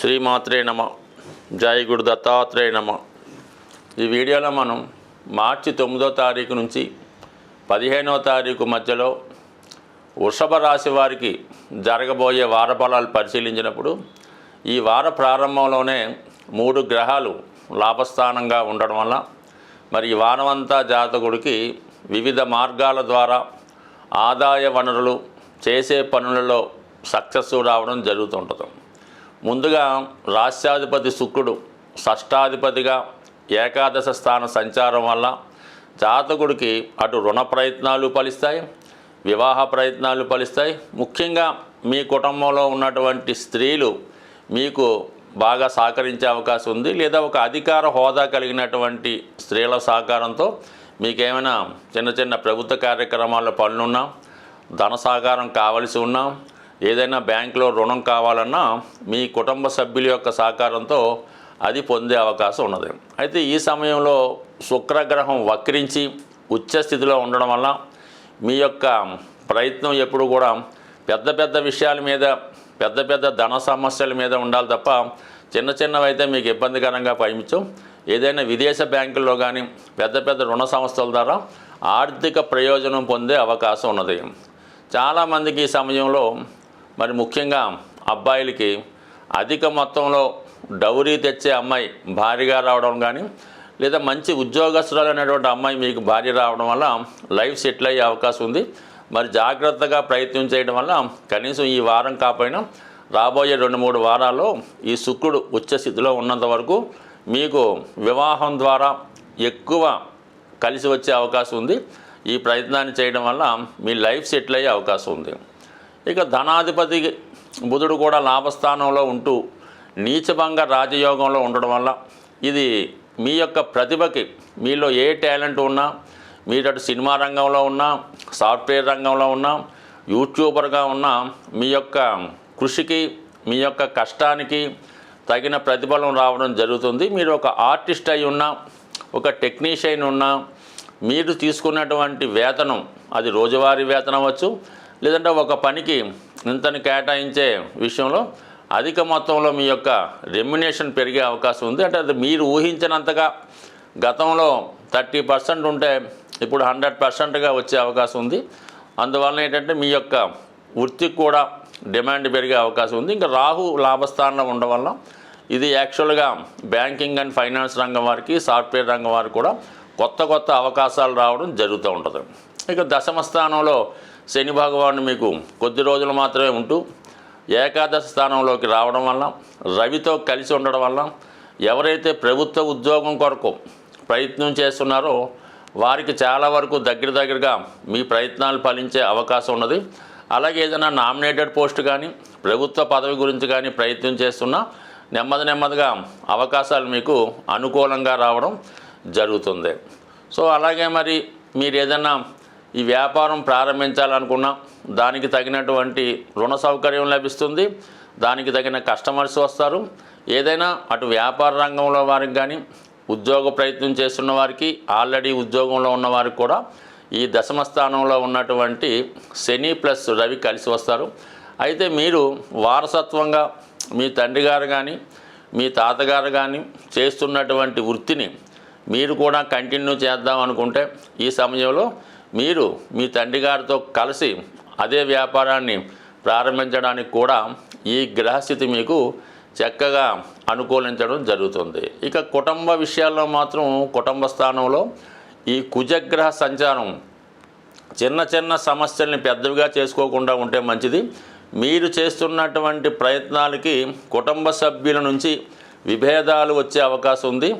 శ్రీమాత్రే నమ. జై గురు దత్తాత్రేయ నమ. ఈ వీడియోలో మనం మార్చి తొమ్మిదో తారీఖు నుంచి పదిహేనో తారీఖు మధ్యలో వృషభ రాశి వారికి జరగబోయే వార ఫలాలు పరిశీలించినప్పుడు ఈ వార ప్రారంభంలోనే మూడు గ్రహాలు లాభస్థానంగా ఉండడం వల్ల మరి ఈ వారమంతా జాతకుడికి వివిధ మార్గాల ద్వారా ఆదాయ వనరులు చేసే పనులలో సక్సెస్ రావడం జరుగుతుంటుంది. ముందుగా రాష్ట్రాధిపతి శుక్రుడు షష్టాధిపతిగా ఏకాదశ స్థాన సంచారం వల్ల జాతకుడికి అటు రుణ ప్రయత్నాలు ఫలిస్తాయి వివాహ ప్రయత్నాలు ఫలిస్తాయి. ముఖ్యంగా మీ కుటుంబంలో ఉన్నటువంటి స్త్రీలు మీకు బాగా సహకరించే అవకాశం ఉంది. లేదా ఒక అధికార హోదా కలిగినటువంటి స్త్రీల సహకారంతో మీకేమైనా చిన్న చిన్న ప్రభుత్వ కార్యక్రమాల్లో పనులున్నా ధన సహకారం కావలసి ఉన్నా ఏదైనా బ్యాంకులో రుణం కావాలన్నా మీ కుటుంబ సభ్యుల యొక్క సహకారంతో అది పొందే అవకాశం ఉన్నది. అయితే ఈ సమయంలో శుక్రగ్రహం వక్రించి ఉచ్చ స్థితిలో ఉండడం వల్ల మీ యొక్క ప్రయత్నం ఎప్పుడు కూడా పెద్ద పెద్ద విషయాల మీద పెద్ద పెద్ద ధన సమస్యల మీద ఉండాలి తప్ప చిన్న చిన్నవి అయితే మీకు ఇబ్బందికరంగా పయమించు ఏదైనా విదేశ బ్యాంకుల్లో కానీ పెద్ద పెద్ద రుణ సంస్థల ద్వారా ఆర్థిక ప్రయోజనం పొందే అవకాశం ఉన్నది. చాలామందికి ఈ సమయంలో మరి ముఖ్యంగా అబ్బాయిలకి అధిక మొత్తంలో డౌరీ తెచ్చే అమ్మాయి భారీగా రావడం కానీ లేదా మంచి ఉద్యోగస్తురాలు అనేటువంటి అమ్మాయి మీకు భార్య రావడం వల్ల లైఫ్ సెటిల్ అయ్యే అవకాశం ఉంది. మరి జాగ్రత్తగా ప్రయత్నం చేయడం వల్ల కనీసం ఈ వారం కాకపోయినా రాబోయే రెండు మూడు వారాల్లో ఈ శుక్రుడు ఉచ్చ స్థితిలో ఉన్నంత వరకు మీకు వివాహం ద్వారా ఎక్కువ కలిసి వచ్చే అవకాశం ఉంది. ఈ ప్రయత్నాన్ని చేయడం వల్ల మీ లైఫ్ సెటిల్ అయ్యే అవకాశం ఉంది. ఇక ధనాధిపతి బుధుడు కూడా లాభస్థానంలో ఉంటూ నీచభంగ రాజయోగంలో ఉండడం వల్ల ఇది మీ యొక్క ప్రతిభకి మీలో ఏ టాలెంట్ ఉన్నా మీరు అటు సినిమా రంగంలో ఉన్నా సాఫ్ట్వేర్ రంగంలో ఉన్నా యూట్యూబర్గా ఉన్నా మీ యొక్క కృషికి మీ యొక్క కష్టానికి తగిన ప్రతిఫలం రావడం జరుగుతుంది. మీరు ఒక ఆర్టిస్ట్ అయి ఉన్నా ఒక టెక్నీషియన్ ఉన్నా మీరు తీసుకున్నటువంటి వేతనం అది రోజువారీ వేతనం అవ్వచ్చు లేదంటే ఒక పనికి ఇంతని కేటాయించే విషయంలో అధిక మొత్తంలో మీ యొక్క రెమ్యునేషన్ పెరిగే అవకాశం ఉంది. అంటే అది మీరు ఊహించినంతగా గతంలో థర్టీ పర్సెంట్ ఉంటే ఇప్పుడు హండ్రెడ్ పర్సెంట్గా వచ్చే అవకాశం ఉంది. అందువలన ఏంటంటే మీ యొక్క వృత్తికి కూడా డిమాండ్ పెరిగే అవకాశం ఉంది. ఇంకా రాహు లాభస్థానంలో ఉండడం వల్ల ఇది యాక్చువల్గా బ్యాంకింగ్ అండ్ ఫైనాన్స్ రంగం వారికి సాఫ్ట్వేర్ రంగం వారికి కూడా కొత్త కొత్త అవకాశాలు రావడం జరుగుతూ ఉంటుంది. ఇక దశమ స్థానంలో శని భగవానుడు మీకు కొద్ది రోజులు మాత్రమే ఉంటూ ఏకాదశ స్థానంలోకి రావడం వల్ల రవితో కలిసి ఉండడం వల్ల ఎవరైతే ప్రభుత్వ ఉద్యోగం కొరకు ప్రయత్నం చేస్తున్నారో వారికి చాలా వరకు దగ్గర దగ్గరగా మీ ప్రయత్నాలు ఫలించే అవకాశం ఉన్నది. అలాగే ఏదైనా నామినేటెడ్ పోస్ట్ కానీ ప్రభుత్వ పదవి గురించి కానీ ప్రయత్నం చేస్తున్నా నెమ్మది నెమ్మదిగా అవకాశాలు మీకు అనుకూలంగా రావడం జరుగుతుంది. సో అలాగే మరి మీరు ఏదైనా ఈ వ్యాపారం ప్రారంభించాలనుకున్నాం. దానికి తగినటువంటి రుణ సౌకర్యం లభిస్తుంది. దానికి తగిన కస్టమర్స్ వస్తారు. ఏదైనా అటు వ్యాపార రంగంలో వారికి కానీ ఉద్యోగ ప్రయత్నం చేస్తున్న వారికి ఆల్రెడీ ఉద్యోగంలో ఉన్న వారికి కూడా ఈ దశమ స్థానంలో ఉన్నటువంటి శని ప్లస్ రవి కలిసి వస్తారు. అయితే మీరు వారసత్వంగా మీ తండ్రి గారు కానీ మీ తాతగారు కానీ చేస్తున్నటువంటి వృత్తిని మీరు కూడా కంటిన్యూ చేద్దాం అనుకుంటే ఈ సమయంలో మీరు మీ తండ్రి గారితో కలిసి అదే వ్యాపారాన్ని ప్రారంభించడానికి కూడా ఈ గ్రహస్థితి మీకు చక్కగా అనుకూలించడం జరుగుతుంది. ఇక కుటుంబ విషయాల్లో మాత్రం కుటుంబ స్థానంలో ఈ కుజగ్రహ సంచారం చిన్న చిన్న సమస్యల్ని పెద్దవిగా చేసుకోకుండా ఉంటే మంచిది. మీరు చేస్తున్నటువంటి ప్రయత్నాలకి కుటుంబ సభ్యుల నుంచి విభేదాలు వచ్చే అవకాశం ఉంది.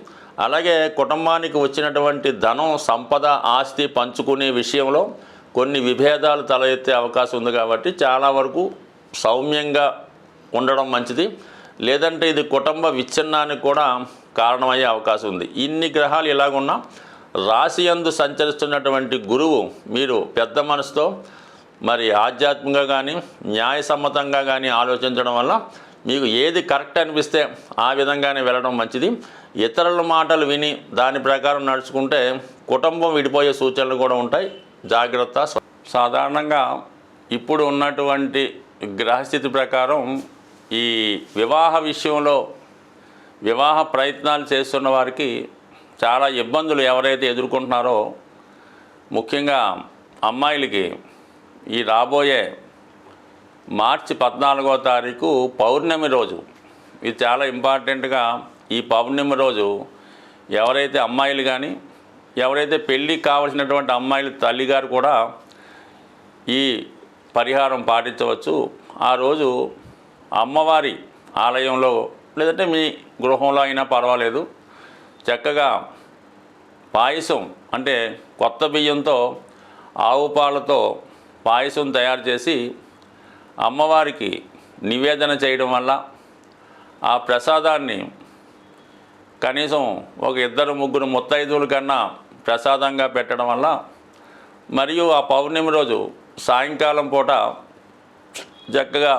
అలాగే కుటుంబానికి వచ్చినటువంటి ధనం సంపద ఆస్తి పంచుకునే విషయంలో కొన్ని విభేదాలు తల ఎత్తే అవకాశం ఉంది కాబట్టి చాలా వరకు సౌమ్యంగా ఉండడం మంచిది. లేదంటే ఇది కుటుంబ విచ్ఛిన్నానికి కూడా కారణమయ్యే అవకాశం ఉంది. ఇన్ని గ్రహాలు ఇలాగున్నా రాశి యందు సంచరిస్తున్నటువంటి గురువు మీరు పెద్ద మనసుతో మరి ఆధ్యాత్మికంగా కానీ న్యాయసమ్మతంగా కానీ ఆలోచించడం వల్ల మీకు ఏది కరెక్ట్ అనిపిస్తే ఆ విధంగానే వెళ్ళడం మంచిది. ఇతరుల మాటలు విని దాని ప్రకారం నడుచుకుంటే కుటుంబం విడిపోయే సూచనలు కూడా ఉంటాయి. జాగ్రత్త. సాధారణంగా ఇప్పుడు ఉన్నటువంటి గ్రహస్థితి ప్రకారం ఈ వివాహ విషయంలో వివాహ ప్రయత్నాలు చేస్తున్న వారికి చాలా ఇబ్బందులు ఎవరైతే ఎదుర్కొంటున్నారో ముఖ్యంగా అమ్మాయిలకి ఈ రాబోయే మార్చి పద్నాలుగో తారీఖు పౌర్ణమి రోజు. ఇది చాలా ఇంపార్టెంట్గా ఈ పౌర్ణమి రోజు ఎవరైతే అమ్మాయిలు కానీ ఎవరైతే పెళ్ళికి కావలసినటువంటి అమ్మాయిల తల్లిగారు కూడా ఈ పరిహారం పాటించవచ్చు. ఆ రోజు అమ్మవారి ఆలయంలో లేదంటే మీ గృహంలో అయినా పర్వాలేదు. చక్కగా పాయసం అంటే కొత్త బియ్యంతో ఆవు పాలతో పాయసం తయారు చేసి అమ్మవారికి నివేదన చేయడం వల్ల ఆ ప్రసాదాన్ని కనీసం ఒక ఇద్దరు ముగ్గురు ముత్తైదువుల కన్నా ప్రసాదంగా పెట్టడం వల్ల మరియు ఆ పౌర్ణమి రోజు సాయంకాలం పూట చక్కగా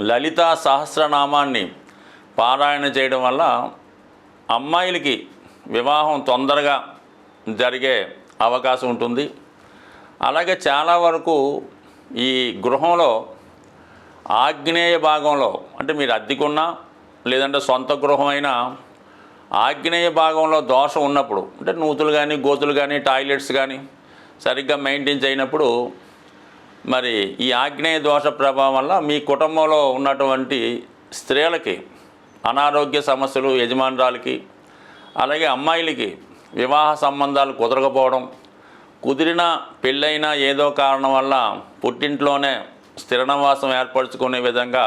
లలితా సహస్రనామాన్ని పారాయణ చేయడం వల్ల అమ్మాయిలకి వివాహం తొందరగా జరిగే అవకాశం ఉంటుంది. అలాగే చాలా వరకు ఈ గృహంలో ఆగ్నేయ భాగంలో అంటే మీరు అద్దెకున్నా లేదంటే సొంత గృహమైనా ఆగ్నేయ భాగంలో దోషం ఉన్నప్పుడు అంటే నూతులు కానీ గోతులు కానీ టాయిలెట్స్ కానీ సరిగ్గా మెయింటైన్ చేయనప్పుడు మరి ఈ ఆగ్నేయ దోష ప్రభావం వల్ల మీ కుటుంబంలో ఉన్నటువంటి స్త్రీలకి అనారోగ్య సమస్యలు యజమానురాలకి అలాగే అమ్మాయిలకి వివాహ సంబంధాలు కుదరకపోవడం కుదిరిన పెళ్ళైనా ఏదో కారణం వల్ల పుట్టింట్లోనే స్థిరనివాసం ఏర్పరచుకునే విధంగా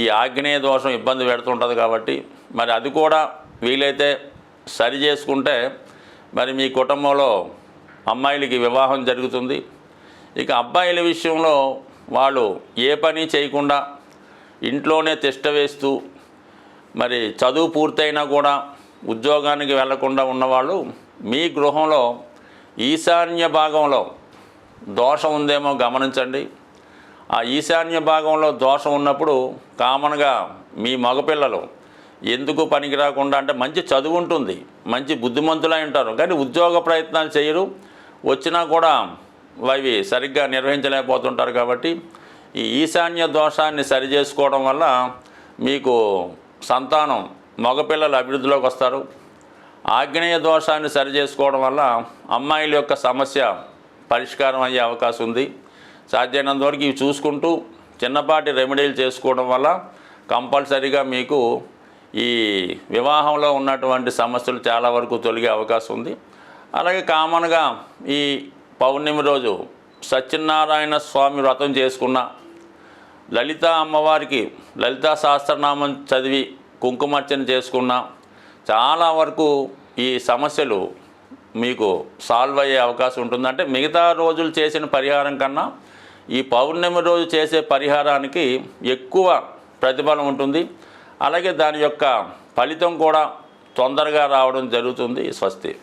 ఈ ఆగ్నేయ దోషం ఇబ్బంది పెడుతుంటుంది కాబట్టి మరి అది కూడా వీలైతే సరి చేసుకుంటే మరి మీ కుటుంబంలో అమ్మాయిలకి వివాహం జరుగుతుంది. ఇక అబ్బాయిల విషయంలో వాళ్ళు ఏ పని చేయకుండా ఇంట్లోనే తిష్ట వేస్తూ మరి చదువు పూర్తయినా కూడా ఉద్యోగానికి వెళ్ళకుండా ఉన్నవాళ్ళు మీ గృహంలో ఈశాన్య భాగంలో దోషం ఉందేమో గమనించండి. ఆ ఈశాన్య భాగంలో దోషం ఉన్నప్పుడు కామన్గా మీ మగపిల్లలు ఎందుకు పనికి రాకుండా అంటే మంచి చదువు ఉంటుంది మంచి బుద్ధిమంతులై ఉంటారు. కానీ ఉద్యోగ ప్రయత్నాలు చేయరు వచ్చినా కూడా అవి సరిగ్గా నిర్వహించలేకపోతుంటారు కాబట్టి ఈ ఈశాన్య దోషాన్ని సరి చేసుకోవడం వల్ల మీకు సంతానం మగపిల్లలు అభివృద్ధిలోకి వస్తారు. ఆగ్నేయ దోషాన్ని సరి చేసుకోవడం వల్ల అమ్మాయిల యొక్క సమస్య పరిష్కారం అయ్యే అవకాశం ఉంది. సాధ్యమైనంత వరకు ఇవి చూసుకుంటూ చిన్నపాటి రెమెడీలు చేసుకోవడం వల్ల కంపల్సరీగా మీకు ఈ వివాహంలో ఉన్నటువంటి సమస్యలు చాలా వరకు తొలగే అవకాశం ఉంది. అలాగే కామన్గా ఈ పౌర్ణమి రోజు సత్యనారాయణ స్వామి వ్రతం చేసుకున్న లలిత అమ్మవారికి లలితా సహస్రనామం చదివి కుంకుమార్చన చేసుకున్న చాలా వరకు ఈ సమస్యలు మీకు సాల్వ్ అయ్యే అవకాశం ఉంటుంది. అంటే మిగతా రోజులు చేసిన పరిహారం కన్నా ఈ పౌర్ణమి రోజు చేసే పరిహారానికి ఎక్కువ ప్రతిఫలం ఉంటుంది. అలాగే దాని యొక్క ఫలితం కూడా తొందరగా రావడం జరుగుతుంది. స్వస్తి.